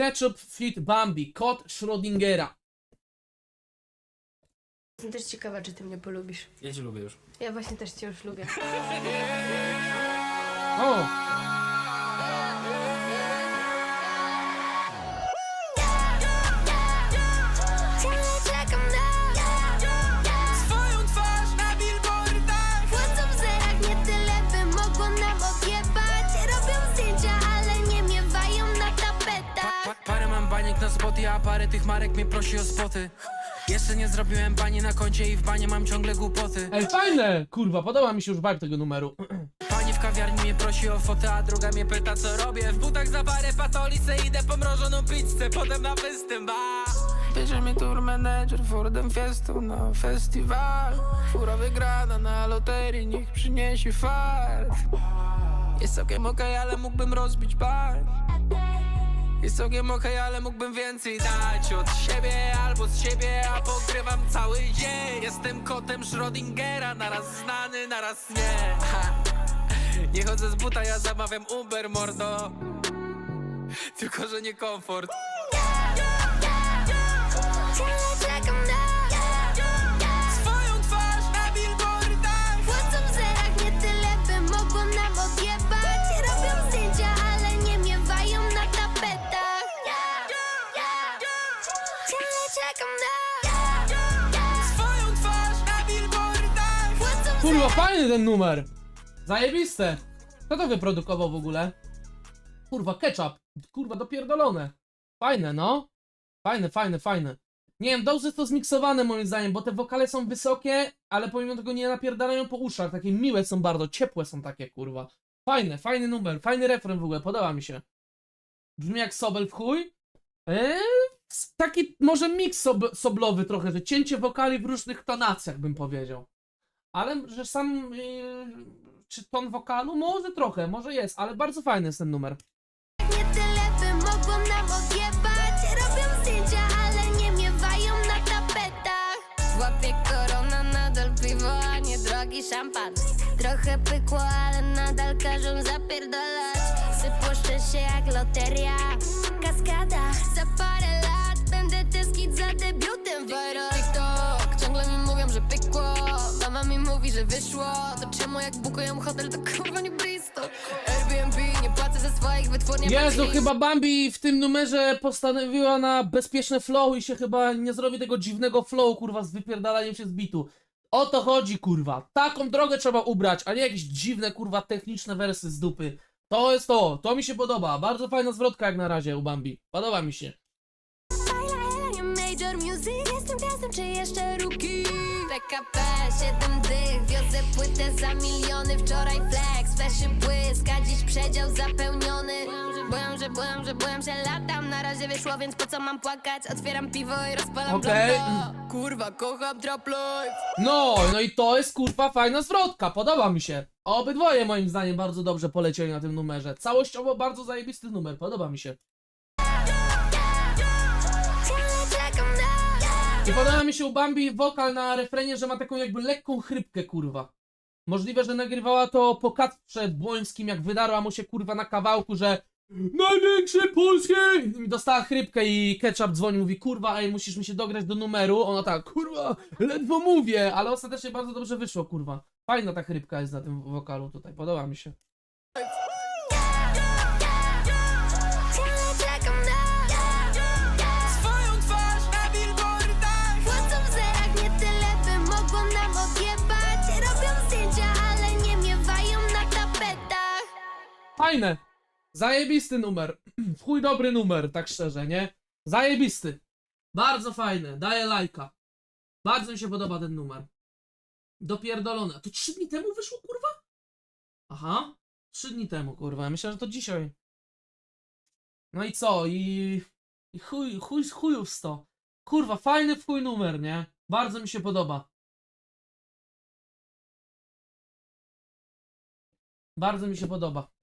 Ketchup Fit Bambi, kot Schrödingera. Jestem też ciekawa, czy ty mnie polubisz. Ja cię lubię już. Ja właśnie też cię już lubię. O! Baniek na spoty, a parę tych marek mnie prosi o spoty. Jeszcze nie zrobiłem bani na koncie i w banie mam ciągle głupoty. Ej, fajne! Kurwa, podoba mi się już vibe tego numeru. Pani w kawiarni mnie prosi o fotę, a druga mnie pyta co robię. W butach za parę patolice idę po mrożoną pizzę, potem na występ a. Bierze mnie tour manager Fordem Fiestą na festiwal. Fura wygrana na loterii, niech przyniesie fart. Jest całkiem okej, ale mógłbym rozbić bar Jest całkiem okej, ale mógłbym więcej dać od siebie albo z siebie, a pokrywam cały dzień. Jestem kotem Schrödingera, naraz znany, naraz nie. Ha. Nie chodzę z buta, ja zamawiam Uber, mordo. Tylko, że nie komfort. Ciągle czekam Kurwa, fajny ten numer! Zajebiste! Kto to wyprodukował w ogóle? Kurwa, ketchup. Kurwa, dopierdolone. Fajne, no. Fajne, fajne, fajne. Nie wiem, dobrze to zmiksowane moim zdaniem, bo te wokale są wysokie, ale pomimo tego nie napierdalają po uszach. Takie miłe są bardzo, ciepłe są takie, kurwa. Fajne, fajny numer, fajny refren w ogóle, podoba mi się. Brzmi jak sobel w chuj. Eee, taki może miks sob soblowy trochę, że cięcie wokali w różnych tonacjach bym powiedział. Ale że sam yy, czy ton wokalu? Może trochę, może jest, ale bardzo fajny jest ten numer. Nie tyle by mogło nam odjebać. Robią zdjęcia, ale nie miewają na tapetach. Łapie korona, nadal piwo, a nie drogi szampan. Trochę pykło, ale nadal każą zapierdalać. Sypuszczę się jak loteria że wyszło To czemu jak bukują hotel, to kurwa nie blisko Airbnb, nie płacę za swoich wytwórni Jezu, chyba Bambi w tym numerze postanowiła na bezpieczne flow i się chyba nie zrobi tego dziwnego flow, kurwa, z wypierdalaniem się z bitu. O to chodzi, kurwa. Taką drogę trzeba ubrać, a nie jakieś dziwne, kurwa, techniczne wersy z dupy. To jest to, to mi się podoba. Bardzo fajna zwrotka jak na razie u Bambi. Podoba mi się. Nie major music Jestem gwiazdą, czy jeszcze ruki PKP, 7 dych, wiozę płytę za miliony Wczoraj flex, fleszy błysk, a dziś przedział zapełniony Byłam, że byłam, że byłam, że latam Na razie wyszło, więc po co mam płakać? Otwieram piwo i rozpalam Okej. Kurwa, kocham trap life No, no i to jest kurwa fajna zwrotka, podoba mi się. Obydwoje moim zdaniem bardzo dobrze polecieli na tym numerze. Całościowo bardzo zajebisty numer, podoba mi się. I podoba mi się u Bambi wokal na refrenie, że ma taką jakby lekką chrypkę, kurwa. Możliwe, że nagrywała to po Kacprze Błońskim, jak wydarła mu się kurwa na kawałku, że największy polski! I dostała chrypkę i Ketchup dzwoni, mówi kurwa, ej, musisz mi się dograć do numeru. Ona tak, kurwa, ledwo mówię, ale ostatecznie bardzo dobrze wyszło, kurwa. Fajna ta chrypka jest na tym wokalu tutaj, podoba mi się. Fajne! Zajebisty numer. Chuj dobry numer, tak szczerze, nie? Zajebisty. Bardzo fajne, daję lajka. Bardzo mi się podoba ten numer. Dopierdolone. A to trzy dni temu wyszło, kurwa? Aha. Trzy dni temu, kurwa. Myślę, że to dzisiaj. No i co? I... I chuj, chuj z chujów sto. Kurwa, fajny chuj numer, nie? Bardzo mi się podoba. Bardzo mi się podoba.